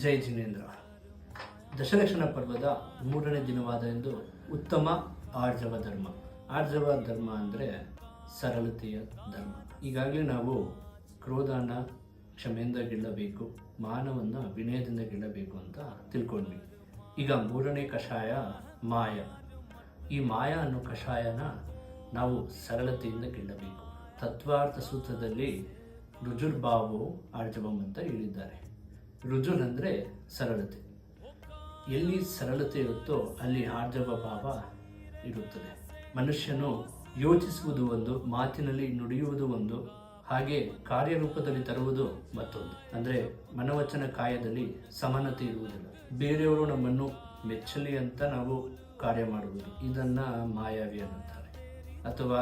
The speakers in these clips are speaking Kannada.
ಜೈ ಜಿನೇಂದ್ರ. ದಶಲಕ್ಷಣ ಪರ್ವದ ಮೂರನೇ ದಿನವಾದ ಎಂದು ಉತ್ತಮ ಆರ್ಜವ ಧರ್ಮ. ಆರ್ಜವ ಧರ್ಮ ಅಂದರೆ ಸರಳತೆಯ ಧರ್ಮ. ಈಗಾಗಲೇ ನಾವು ಕ್ರೋಧನ ಕ್ಷಮೆಯಿಂದ ಗೆಲ್ಲಬೇಕು, ಮಾನವನ್ನ ವಿನಯದಿಂದ ಗೆಲ್ಲಬೇಕು ಅಂತ ತಿಳ್ಕೊಂಡ್ವಿ. ಈಗ ಮೂರನೇ ಕಷಾಯ ಮಾಯ. ಈ ಮಾಯ ಅನ್ನೋ ಕಷಾಯನ ನಾವು ಸರಳತೆಯಿಂದ ಗೆಲ್ಲಬೇಕು. ತತ್ವಾರ್ಥ ಸೂತ್ರದಲ್ಲಿ ರುಜುರ್ಬಾವು ಆರ್ಜವಂ ಅಂತ ಹೇಳಿದ್ದಾರೆ. ರುಜುರ್ ಅಂದರೆ ಸರಳತೆ. ಎಲ್ಲಿ ಸರಳತೆ ಇರುತ್ತೋ ಅಲ್ಲಿ ಆರ್ಜವ ಭಾವ ಇರುತ್ತದೆ. ಮನುಷ್ಯನು ಯೋಚಿಸುವುದು ಒಂದು, ಮಾತಿನಲ್ಲಿ ನುಡಿಯುವುದು ಒಂದು, ಹಾಗೆ ಕಾರ್ಯರೂಪದಲ್ಲಿ ತರುವುದು ಮತ್ತೊಂದು. ಅಂದರೆ ಮನವಚನ ಕಾಯದಲ್ಲಿ ಸಮಾನತೆ ಇರುವುದಿಲ್ಲ. ಬೇರೆಯವರು ನಮ್ಮನ್ನು ಮೆಚ್ಚಲಿ ಅಂತ ನಾವು ಕಾರ್ಯ ಮಾಡುವುದು. ಇದನ್ನು ಮಾಯಾವಿ ಅನ್ನುತ್ತಾರೆ. ಅಥವಾ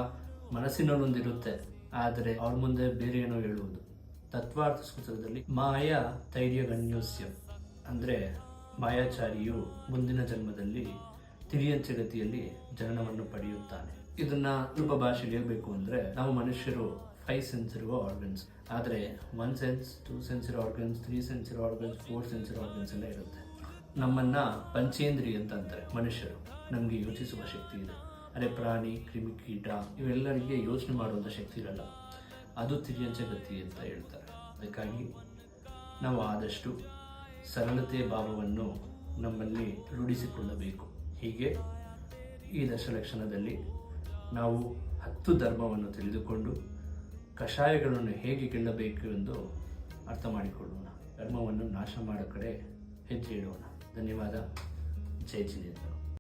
ಮನಸ್ಸಿನಲ್ಲೊಂದಿರುತ್ತೆ, ಆದರೆ ಅವ್ರ ಮುಂದೆ ಬೇರೆ ಏನೋ ಹೇಳುವುದು. ತತ್ವಾರ್ಥ ಸೂತ್ರದಲ್ಲಿ ಮಾಯ ತೈರ್ಯಗಣ್ಯೋಸ್ಯ. ಅಂದರೆ ಮಾಯಾಚಾರಿಯು ಮುಂದಿನ ಜನ್ಮದಲ್ಲಿ ತಿರಿಯಂಚಗತಿಯಲ್ಲಿ ಜನನವನ್ನು ಪಡೆಯುತ್ತಾನೆ. ಇದನ್ನ ಸ್ವಲ್ಪ ಭಾಷೆ ಹೇಳ್ಬೇಕು ಅಂದ್ರೆ ನಾವು ಮನುಷ್ಯರು ಫೈವ್ ಸೆನ್ಸ್ ಇರುವ ಆರ್ಗನ್ಸ್ ಆದರೆ ಒನ್ ಸೆನ್ಸ್ ಟೂ ಸೆನ್ಸ್ ಇರೋ ಆರ್ಗನ್ಸ್ ತ್ರೀ ಸೆನ್ಸ್ ಇರೋ ಆರ್ಗನ್ಸ್ ಫೋರ್ ಸೆನ್ಸ್ ಇರೋ ಆರ್ಗನ್ಸ್ ಎಲ್ಲ ಇರುತ್ತೆ. ನಮ್ಮನ್ನ ಪಂಚೇಂದ್ರಿ ಅಂತ ಅಂತಾರೆ ಮನುಷ್ಯರು. ನಮಗೆ ಯೋಚಿಸುವ ಶಕ್ತಿ ಇದೆ. ಅದೇ ಪ್ರಾಣಿ ಕ್ರಿಮಿಕೀಟ ಇವೆಲ್ಲರಿಗೆ ಯೋಚನೆ ಮಾಡುವಂಥ ಶಕ್ತಿ ಇರಲ್ಲ. ಅದು ತಿಳಿಯ ಗತಿ ಅಂತ ಹೇಳ್ತಾರೆ. ಅದಕ್ಕಾಗಿ ನಾವು ಆದಷ್ಟು ಸರಳತೆ ಭಾವವನ್ನು ನಮ್ಮಲ್ಲಿ ರೂಢಿಸಿಕೊಳ್ಳಬೇಕು. ಹೀಗೆ ಈ ದಶಲಕ್ಷಣದಲ್ಲಿ ನಾವು ಹತ್ತು ಧರ್ಮವನ್ನು ತಿಳಿದುಕೊಂಡು ಕಷಾಯಗಳನ್ನು ಹೇಗೆ ಗೆಲ್ಲಬೇಕು ಎಂದು ಅರ್ಥ ಮಾಡಿಕೊಳ್ಳೋಣ. ಧರ್ಮವನ್ನು ನಾಶ ಮಾಡೋ ಕಡೆ ಹೆಜ್ಜೆ ಇಡೋಣ. ಧನ್ಯವಾದ. ಜೈ ಜಿನೇಂದ್ರ